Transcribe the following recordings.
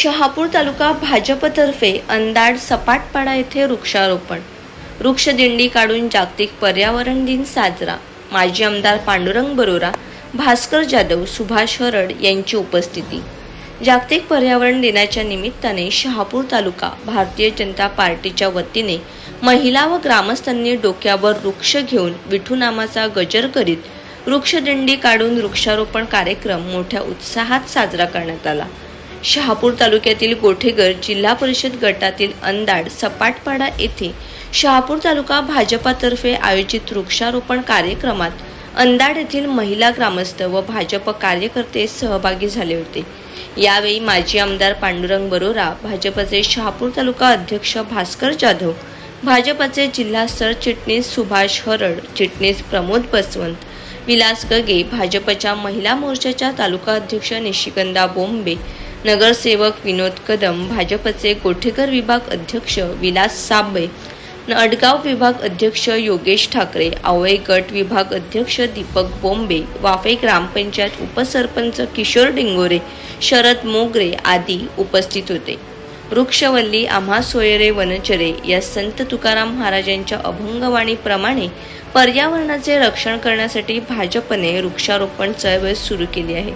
शहापूर तालुका भाजपतर्फे अंदाड सपाटपाडा येथे वृक्षारोपण. वृक्षदिंडी काढून जागतिक पर्यावरण दिन साजरा. माजी आमदार पांडुरंग बरोरा भास्कर जाधव सुभाष हरड यांची उपस्थिती. जागतिक पर्यावरण दिनाच्या निमित्ताने शहापूर तालुका भारतीय जनता पार्टीच्या वतीने महिला व ग्रामस्थांनी डोक्यावर वृक्ष घेऊन विठूनामाचा गजर करीत वृक्षदिंडी काढून वृक्षारोपण कार्यक्रम मोठ्या उत्साहात साजरा करण्यात आला. शहापूर तालुक्यातील गोठेगर जिल्हा परिषद गटातील अंदाड सपाटपाडा येथे शहापूर तालुका भाजपातर्फे आयोजित वृक्षारोपण कार्यक्रमात अंदाड येथील महिला ग्रामस्थ व भाजप कार्यकर्ते सहभागी झाले होते. यावेळी माजी आमदार पांडुरंग बरोरा भाजपचे शहापूर तालुका अध्यक्ष भास्कर जाधव भाजपचे जिल्हा सरचिटणीस सुभाष हरड चिटणीस प्रमोद बसवंत विलास गगे भाजपच्या महिला मोर्चाच्या तालुका अध्यक्ष निशिकंदा बोंबे नगरसेवक विनोद कदम भाजपचे गोठेकर विभाग अध्यक्ष विलास साबळे अडगाव विभाग अध्यक्ष योगेश ठाकरे आवळे गट विभाग अध्यक्ष दीपक बोंबे वाफे ग्रामपंचायत उपसरपंच किशोर डिंगोरे शरद मोगरे आदी उपस्थित होते. वृक्षवल्ली आम्हा सोयरे वनचरे या संत तुकाराम महाराजांच्या अभंगवाणीप्रमाणे पर्यावरणाचे रक्षण करण्यासाठी भाजपने वृक्षारोपण चळवळ सुरू केली आहे.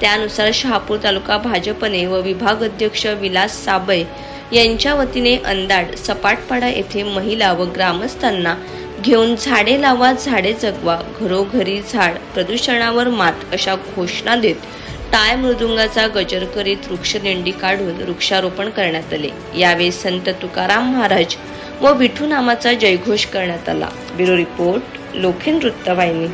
त्यानुसार शहापूर तालुका भाजपने व विभाग अध्यक्ष विलास साबळे यांच्या वतीने अंदाड सपाटपाडा येथे महिला व ग्रामस्थांना घेऊन झाडे लावा झाडे जगवा घरोघरी झाड प्रदूषणावर मात अशा घोषणा देत टाळ मृदुंगाचा गजर करीत वृक्षदिंडी काढून वृक्षारोपण करण्यात आले. यावेळी संत तुकाराम महाराज व विठू नामाचा जयघोष करण्यात आला. ब्युरो रिपोर्ट लोखेन वृत्तवाहिनी.